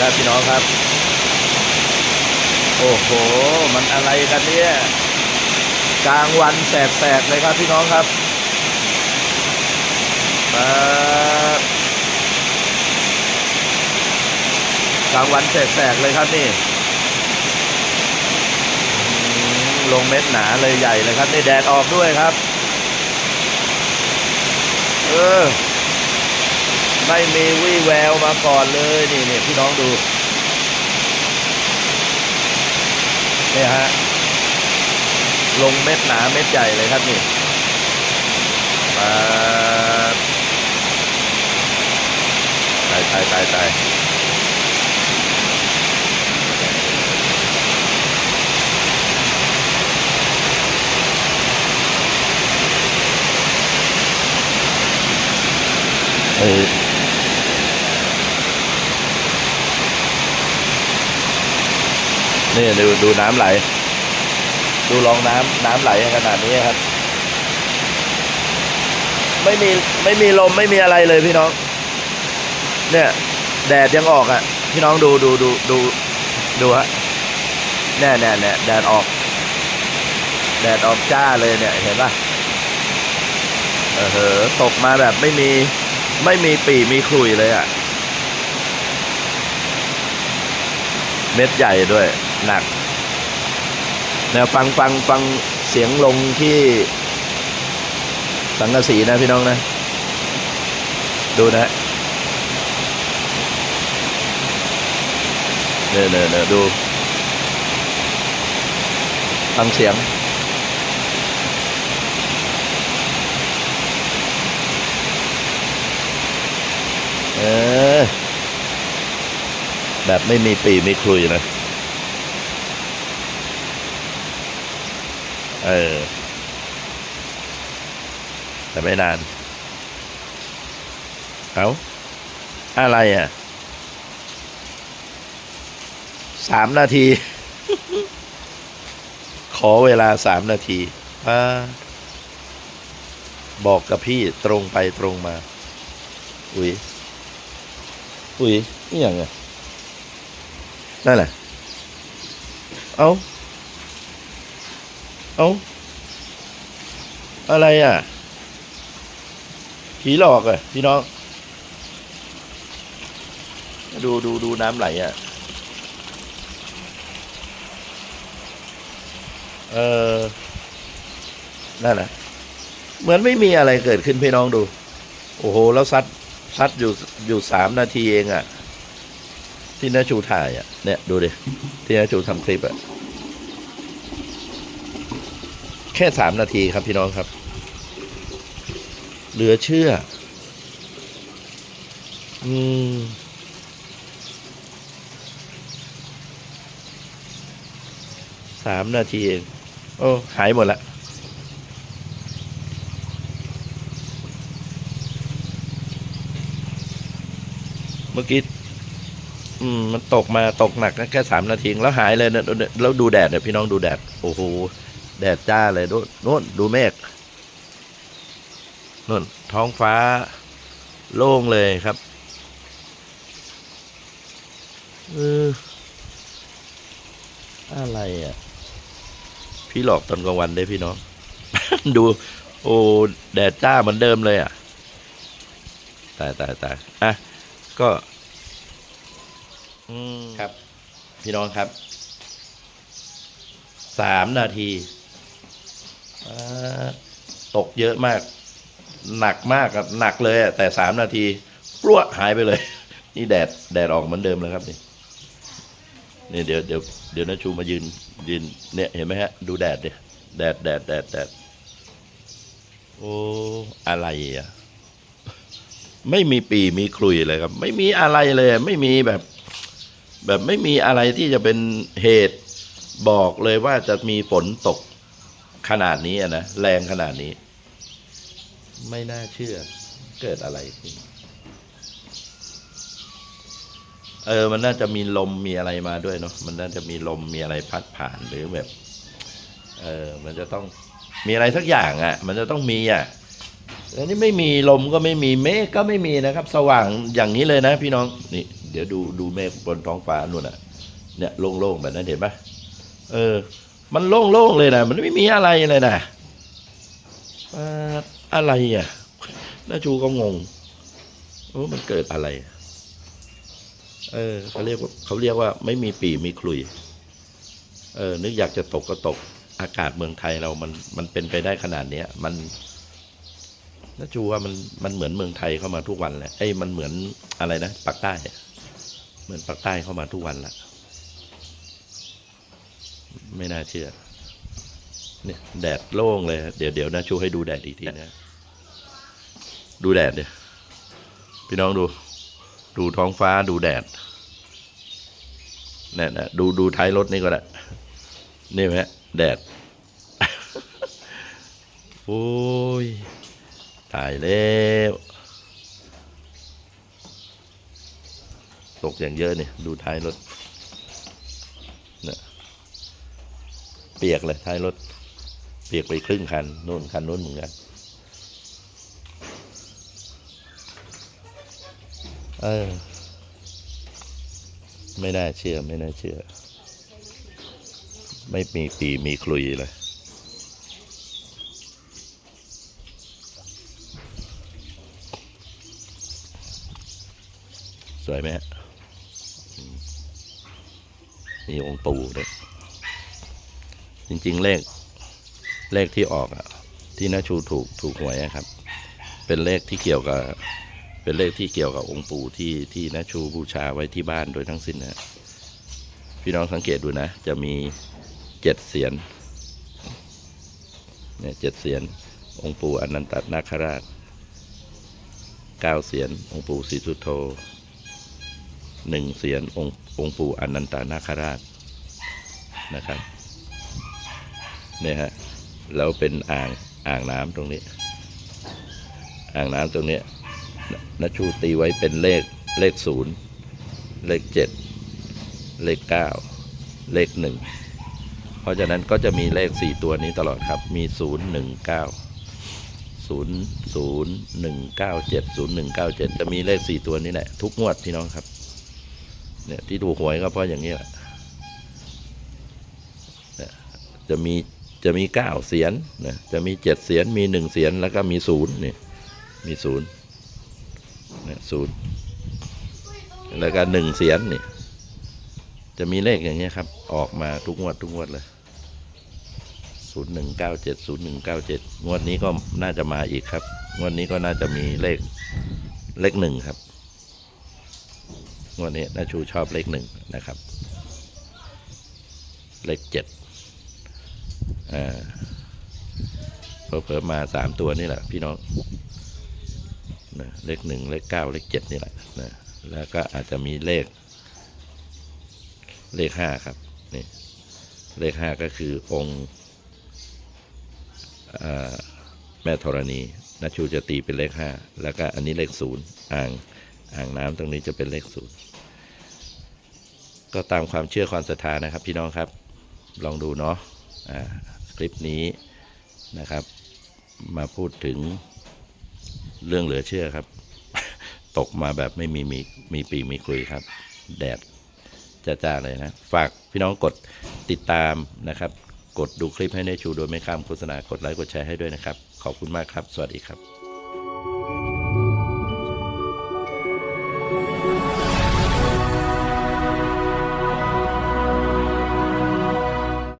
ครับพี่น้องครับ โอ้โห มันอะไรกันเนี่ยกลางวันแสกๆเลยครับพี่น้องครับกลางวันแสกๆเลยครับนี่ลงเม็ดหนาเลยใหญ่เลยครับนี่แดดออกด้วยครับ เออ ไม่มีวี่แววมาก่อนเลยนี่นี่พี่น้องดูเนี่ยฮะลงเม็ดหนาเม็ดใหญ่เลยครับนี่มาตายตายตายตายเออ นี่ดูดูน้ำไหล ดูรองน้ำน้ำไหลขนาดนี้ครับ ไม่มีไม่มีลมไม่มีอะไรเลยพี่น้อง เนี่ย แดดยังออกอะ พี่น้องดูดูดูดูดูฮะแน่แน่แน่แดดออก แดดออกจ้าเลยเนี่ย เห็นป่ะเออเหอตกมาแบบไม่มีไม่มีปีมีขลุยเลยอะ เม็ดใหญ่ด้วย หนักแนวฟังฟังฟังเสียงลงที่สังกะสีนะพี่น้องนะ ดูนะเนี่ยเนี่ยเนี่ยดู ฟังเสียง เออ แบบไม่มีปีมีคลุยนะ เออ แต่ไม่นาน เอาอะไรอะ สามนาที ขอเวลาสามนาทีอ่าบอกกับพี่ตรงไปตรงมา อุ้ย อุ้ยนี่อย่างไงนั่นแหละ เอา เอาอะไรอะ ผีหลอกอะ พี่น้อง ดูดูดูน้ำไหลอะ เออ นั่นแหละ เหมือนไม่มีอะไรเกิดขึ้นพี่น้องดู โอ้โห แล้วซัดซัดอยู่อยู่สามนาทีเองอะ ที่นาชูถ่ายอะ เนี่ย ดูดิ ที่นาชูทำคลิปอะ ค่สามนาทีครับพี่น้องครับ เหลือเชื่อ อืมสามนาทีเอง โอ้ หายหมดละเมื่อกี้อืมมันตกมาตกหนักนะแค่สามนาทีเองแล้วหายเลยนะแล้วดูแดดเนี่ยพี่น้องดูแดด โอ้โห แดดจ้าเลยโน่นโน่นดูเมฆนู่นท้องฟ้าโล่งเลยครับเอออะไรอะ พี่หลอกตอนกลางวันได้พี่น้อง ดู โอ้แดดจ้าเหมือนเดิมเลยอะ ตายตายตายอะ ก็อืมครับ พี่น้องครับ สามนาทีอ่า ตกเยอะมาก หนักมากครับหนักเลยแต่สามนาทีปลวหายไปเลย นี่แดดแดดออกเหมือนเดิมแล้วครับนี่นี่เดี๋ยวเดี๋ยวเดี๋ยวนะชูมายืนยืนเนี่ยเห็นไหมฮะ ดูแดดดิแดดแดดแดดแดดโอ้อะไรอะไม่มีปีมีคลุยเลยครับ ไม่มีอะไรเลย ไม่มีแบบ แบบไม่มีอะไรที่จะเป็นเหตุบอกเลยว่าจะมีฝนตก ขนาดนี้นะแรงขนาดนี้ ไม่น่าเชื่อ เกิดอะไรขึ้นเออ มันน่าจะมีลมมีอะไรมาด้วยเนาะมันน่าจะมีลมมีอะไรพัดผ่านหรือแบบ เออ มันจะต้องมีอะไรสักอย่างอะ่ะ มันจะต้องมีอะ่ะแล้วนี่ไม่มีลมก็ไม่มีเมฆก็ไม่มีนะครับ สว่างอย่างนี้เลยนะ พี่น้องนี่ เดี๋ยวดูดูเมฆบนท้องฟ้านู่นน่ะ เนี่ยโล่งๆแบบนั้นเห็นปะเออ มันโล่งๆเลยนะมันไม่มีอะไรเลยนะอะไรอะน้าชูก็งงว่ามันเกิดอะไร เออเขาเรียกว่าเขาเรียกว่า ไม่มีปีมีคลุย เออ นึกอยากจะตกก็ตก อากาศเมืองไทยเรามันมันเป็นไปได้ขนาดเนี้ย มันน้าจูว่ามันมันเหมือนเมืองไทยเข้ามาทุกวันแหละไอ้มันเหมือนอะไรนะปากใต้ เหมือนปากใต้เข้ามาทุกวันละ ไม่น่าเชื่อเนี่ยแดดโล่งเลย เดี๋ยวเดี๋ยวนะชูให้ดูแดดอีกทีนะ ดูแดดเดี๋ยพี่น้องดู ดูท้องฟ้าดูแดดเนี่ยนะดูดูท้ายรถนี่ก็ได้นี่ไหมแดด โอ้ยตายแล้วตกอย่างเยอะเนี่ย ดูท้ายรถเนี่ย เปียกเลยท้ายรถ เปียกไปครึ่งคันนู่นคันนู้นเหมือนกันเออไม่น่าเชื่อไม่น่าเชื่อ ไม่มีปีมีคลุยเลยสวยไหมฮะอืมมีองค์ปู่ด้วย จริง ๆ เลขเลขที่ออกอะที่น้าชูถูกถูกหวยครับ เป็นเลขที่เกี่ยวกับ เป็นเลขที่เกี่ยวกับองค์ปู่ที่ที่น้าชูบูชาไว้ที่บ้านโดยทั้งสิ้นนะพี่น้องสังเกตดูนะ จะมีเจ็ดเสียนเนี่ยเจ็ดเสียนองค์ปู่อนันตนาคราชเก้าเสียนองค์ปู่ศรีสุโธหนึ่งเสียนองค์องค์ปู่อนันตนาคราชนะครับ เนี่ยฮะแล้วเป็นอ่างอ่างน้ำตรงนี้ อ่างน้ำตรงเนี้ยนนชูตีไว้เป็นเลขเลขศูนย์เลขเจ็ดเลขเก้าเลขหนึ่งเพราะฉะนั้นก็จะมีเลขสี่ตัวนี้ตลอดครับ มีศูนย์หนึ่งเก้าศูนย์ศูนย์หนึ่งเก้าเจ็ดศูนย์หนึ่งเก้าเจ็ดจะมีเลขสี่ตัวนี้แหละ ทุกงวดพี่น้องครับ เนี่ยที่ถูกหวยก็เพราะอย่างนี้แหละจะมี จะมีเก้าเสียนนะจะมีเจ็ดเสียนมีหนึ่งเสียนแล้วก็มีศูนย์นี่มีศูนย์นะศูนย์แล้วก็หนึ่งเสียนนี่จะมีเลขอย่างเงี้ยครับ ออกมาทุกงวดทุกงวดเลยศูนย์หนึ่งเก้าเจ็ดศูนย์หนึ่งเก้าเจ็ดงวดนี้ก็น่าจะมาอีกครับ งวดนี้ก็น่าจะมีเลขเลขหนึ่งครับ งวดนี้นาชูชอบเลขหนึ่งนะครับ เลขเจ็ด อ่าเพิ่มมาสามตัวนี่แหละ พี่น้องนะเลขหนึ่งเลขเก้าเลขเจ็ดนี่แหละนะแล้วก็อาจจะมีเลข เลขห้าครับนี่เลขห้าก็คือองค์แม่ธรณีนัชชูจะตีเป็นเลขห้าแล้วก็อันนี้เลขศูนย์อ่างอ่างน้ำตรงนี้จะเป็นเลขศูนย์ก็ตามความเชื่อความศรัทธานะครับ พี่น้องครับ ลองดูเนาะอ่า ลิปนี้นะครับ มาพูดถึงเรื่องเหลือเชื่อครับ ตกมาแบบไม่มีมีมีปีมีคุยครับ แดดจ้าๆเลยนะ ฝากพี่น้องกดติดตามนะครับ กดดูคลิปให้ได้ชูโดยไม่ข้ามโฆษณากดไลค์กดแชร์ให้ด้วยนะครับ ขอบคุณมากครับ สวัสดีครับ